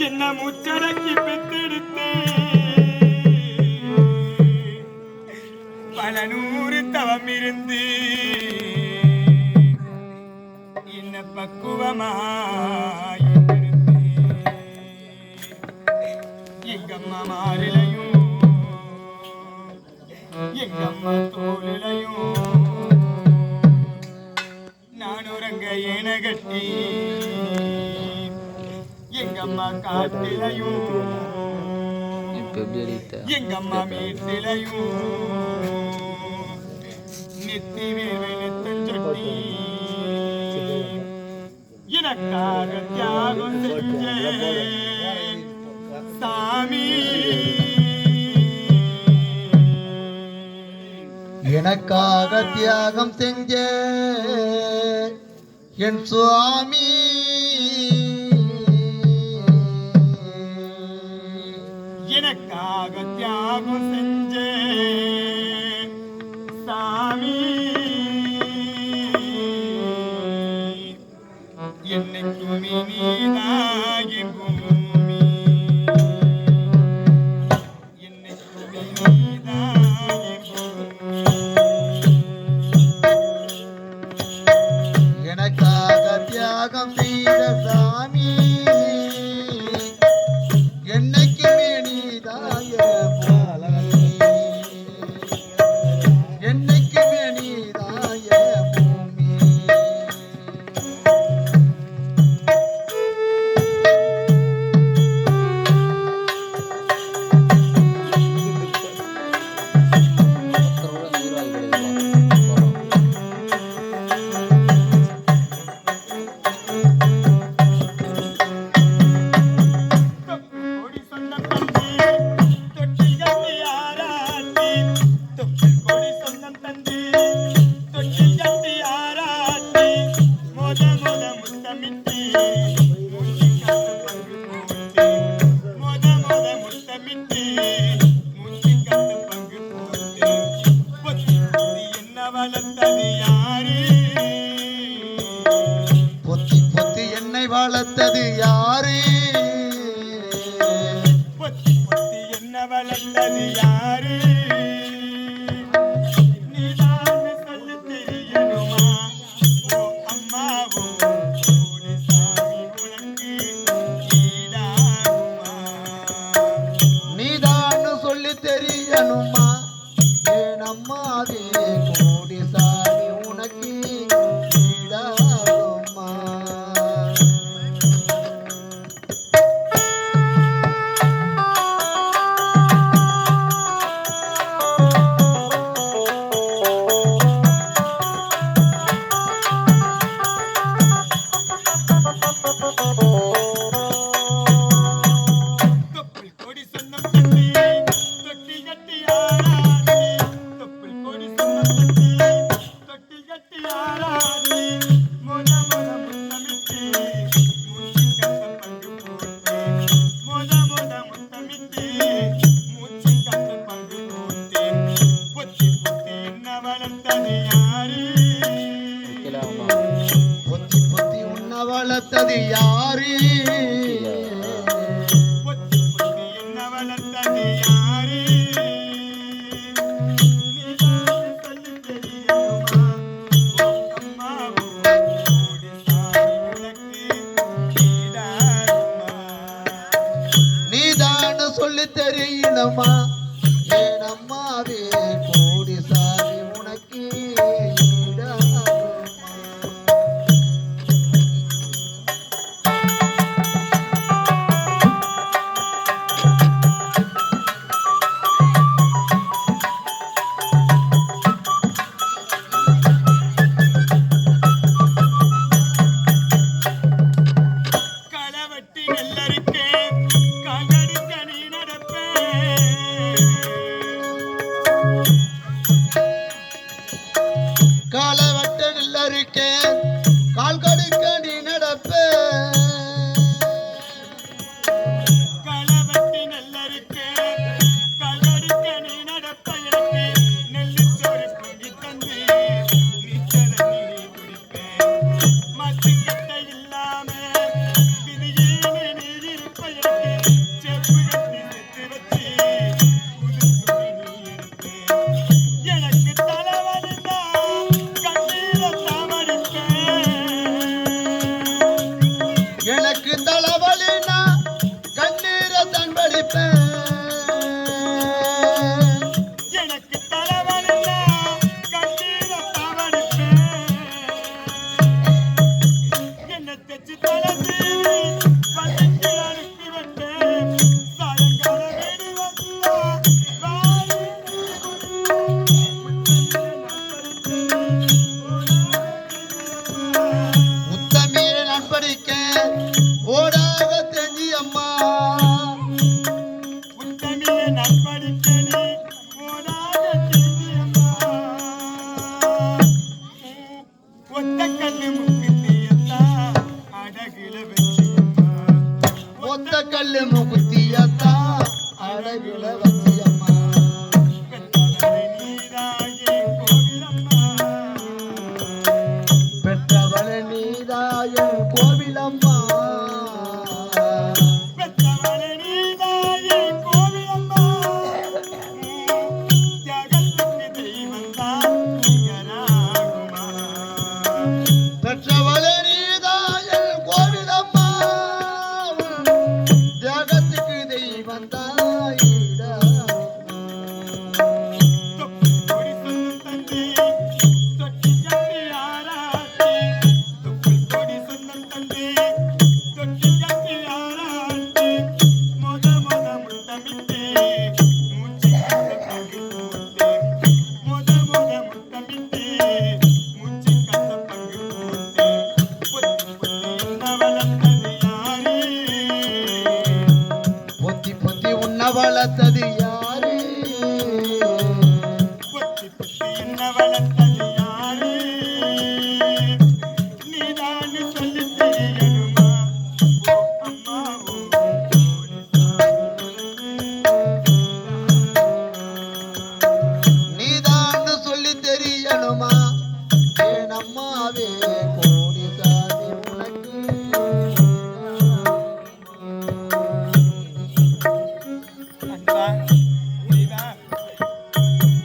என்ன முச்சரக்கி பெத்தெடுத்தேன் பல நூறு தவம் இருந்து என்ன பக்குவமாய் எங்கம்மா காட்டிலையும் எங்கம்மா வீட்டிலையும் நெத்தி வேலை நெத்தஞ்சட்டி எனக்காக தியாகம் செஞ்ச சாமி எனக்காக தியாகம் என் சுவாமி. தவம் செஞ்சே சாமி. என்னைக்கும் நீதாகி பூமி. என்னைக்கும் நீதாகி பூமி. எனக்காக தியாகம் வளர்ந்ததே வளர்த்தது யாரு? சொல்லித் தெரியணுமா? ஏன் அம்மாவே தெச்சு தலை கல்லு முகுத்தியத்தா அழகுல வச்சியம்மா பெற்றவள நீதாயம் கோவிலம்மா மன்னவனத்தையும்